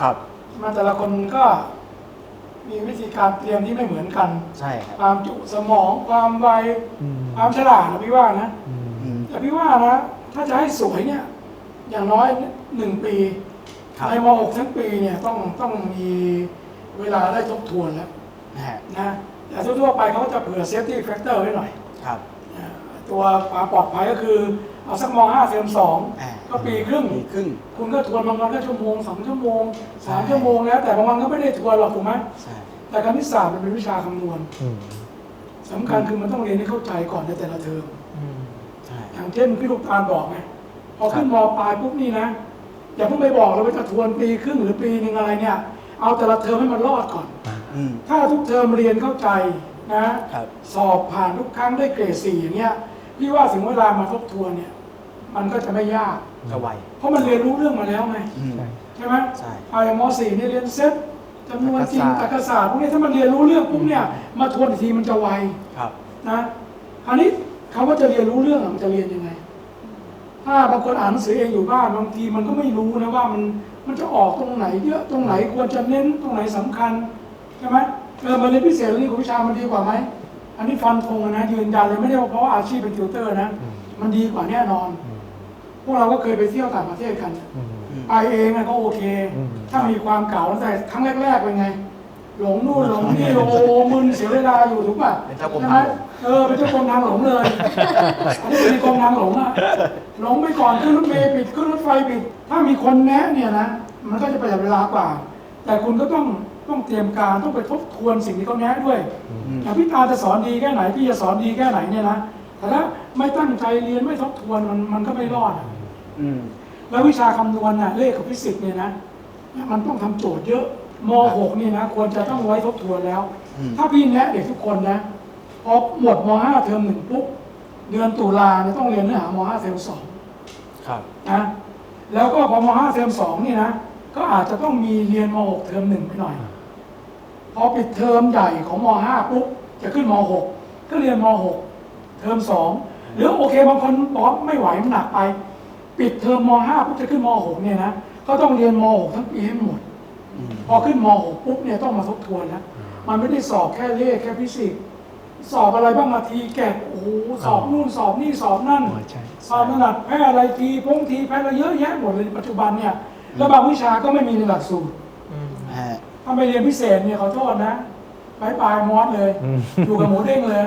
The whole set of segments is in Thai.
ครับ มาแต่ละคนก็มีวิธีการเตรียมที่ไม่เหมือนกัน ใช่ครับความจุสมองความไวอืมความฉลาดนะพี่ว่านะอืมอืม แต่พี่ว่านะ ถ้าจะให้สวยเนี่ย อย่างน้อยหนึ่งปีครับ ในม .6 ทั้งปีเนี่ยต้องต้องมีเวลาได้ทบทวนแล้ว นะฮะนะแต่ทั่วๆไปเขาก็จะเผื่อเซฟตี้แฟกเตอร์ไว้หน่อยครับอ่าตัวความปลอดภัยก็คือ เอาสักม .5 เทอมสองอ่า ก็ปีครึ่ง ปีครึ่ง คุณก็ทวนบางวันก็ชั่วโมงสองชั่วโมงสามใช่ชั่วโมงแล้ว แต่บางวันก็ไม่ได้ทวนหรอกถูกไหมใช่แต่คณิตศาสตร์มันเป็นวิชาคำนวณอืมสำคัญคือมันต้องเรียนให้เข้าใจก่อนในแต่ละเทอมอืมใช่อย่างเช่นพี่ลูกตาลบอกไงพอขึ้นครัมบปลายปุ๊บนี่นะอย่าเพิ่งไปบอกเลยว่าจะทวนปีครึ่งหรือปีหนึ่งอะไรเนี่ย เอาแต่ละเทอมให้มันรอดก่อนอืมถ้าทุกเทอมเรียนเข้าใจนะครับสอบผ่านทุกครั้งได้เกรดสี่อย่างเงี้ยพี่ว่าถึงเวลามาทบทวนเนี่ย มันก็จะไม่ยากก็ไว เพราะมันเรียนรู้เรื่องมาแล้วไงอืม ใช่ใช่ไหมใช่ไอ้มสี่เนี่ยเรียนเซตจำนวนจริงตรตรรรกกศาสตร์ศาสตร์พวกนี้ถ้ามันเรียนรู้เรื่องปุ๊บเนี่ยมาทวนอีกทีมันจะไวครับ นะคราวนี้คำว่าจะเรียนรู้เรื่องอะมันจะเรียนยังไง ถ้าบางคนอ่านหนังสือเองอยู่บ้านบางทีมันก็ไม่รู้นะว่ามันมันจะออกตรงไหนเยอะตรงไหนควรจะเน้นตรงไหนสำคัญใช่ไหมเออมาเรียนพิเศษเรื่องของวิชามันดีกว่าไหมอันนี้ฟันธงนะยืนยันเลยไม่ได้ว่าเพราะว่าอาชีพเป็นติวเตอร์นะอืมมันดีกว่าแน่นอน อืมพ วกเราก็เคยไปเที่ยวต่างประเทศกัน อืมอืมไปเองอะก็โอเค อืม ถ้ามีความเก่าแต่ครั้งแรกๆเป็นไง หลงนู่นหลงนี่โอ้โหมึนเสียเวลาอยู่ถูกป่ะเป็นเจ้ากรมใช่ไหมทางหลวง เออเป็นเจ้ากรมทางหลงเลยอันนี้เป็นกรมทางหลงอะหลงไปก่อนขึ้นรถเมล์ปิดขึ้นรถไฟปิด ถ้ามีคนแนะเนี่ยนะมันก็จะประหยัดเวลากว่า แต่คุณก็ต้องต้องเตรียมการต้องไปทบทวนสิ่งที่เขาแนะด้วย อืมอย่างพี่ตาจะสอนดีแค่ไหนพี่จะสอนดีแค่ไหนเนี่ยนะแต่ถ้าไม่ตั้งใจเรียนไม่ทบทวนมันมันก็ไม่รอดอะอืม แล้ววิชาคำนวณน่ะเลขกับฟิสิกส์เนี่ยนะมันต้องทำโจทย์เยอะม .6 นี่นะควรจะต้องไว้ทบทวนแล้วอืมถ้าพี่แนะเด็กทุกคนนะพอหมดม .5 เทอมหนึ่งปุ๊บเดือนตุลาเนี่ยต้องเรียนเนื้อหาม .5 เทอมสองครับนะแล้วก็พอม .5 เทอมสองนี่นะก็อาจจะต้องมีเรียนม .6 เทอมหนึ่งไปหน่อยพอปิดเทอมใหญ่ของม .5 ปุ๊บจะขึ้นม .6 ก็เรียนม .6 เทอมสองหรือโอเคบางคนบอกว่าไม่ไหวมันหนักไป ปิดเทอมม .5 ปุ๊บจะขึ้นม .6 เนี่ยนะก็ต้องเรียนม .6 ทั้งปีให้หมดอืมพอขึ้นม .6 ปุ๊บเนี่ยต้องมาทบทวนแล้วมันไม่ได้สอบแค่เลขแค่ฟิสิกส์สอบอะไรบ้างมาทีแกะโอ้โหสอบนู่นสอบนี่สอบนั่นอ๋อใช่ สอบถนัดแพทย์อะไรทีพงทีแพทย์อะไรเยอะแยะหมดเลยปัจจุบันเนี่ยแล้วบางวิชาก็ไม่มีในหลักสูตรอืมฮะ ถ้าไปเรียนพิเศษเนี่ยขอโทษนะบายบายมอสเลยอืม อยู่กับหมูเด้งเลย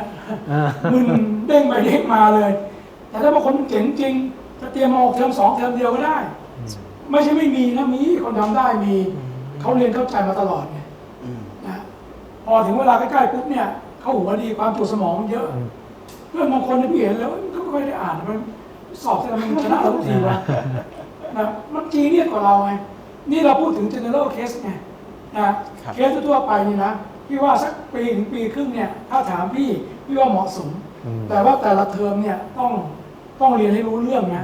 อ่ามึนเด้งไปเด้งมาเลย แต่ถ้าบางคนเจ๋งจริง จะเตรียมมาออกเทอมสองเทอมเดียวก็ได้ ไม่ใช่ไม่มีนะมีคนทำได้มีเขาเรียนเข้าใจมาตลอดไงอืมนะพอถึงเวลาใกล้ๆปุ๊บเนี่ยเขาหัวดีความจุสมองเยอะอืมเพื่อนบางคนเนี่ยพี่เห็นแล้วเขาไม่ค่อยได้อ่านมันสอบแต่มันชนะเราทุกทีวะนะมันจีเนี่ยกว่าเราไงนี่เราพูดถึง general case ไงนะเคสทั่วๆไปนี่นะพี่ว่าสักปีถึงปีครึ่งเนี่ยถ้าถามพี่พี่ว่าเหมาะสมอืมแต่ว่าแต่ละเทอมเนี่ยต้อง ต้องเรียนให้รู้เรื่องนะ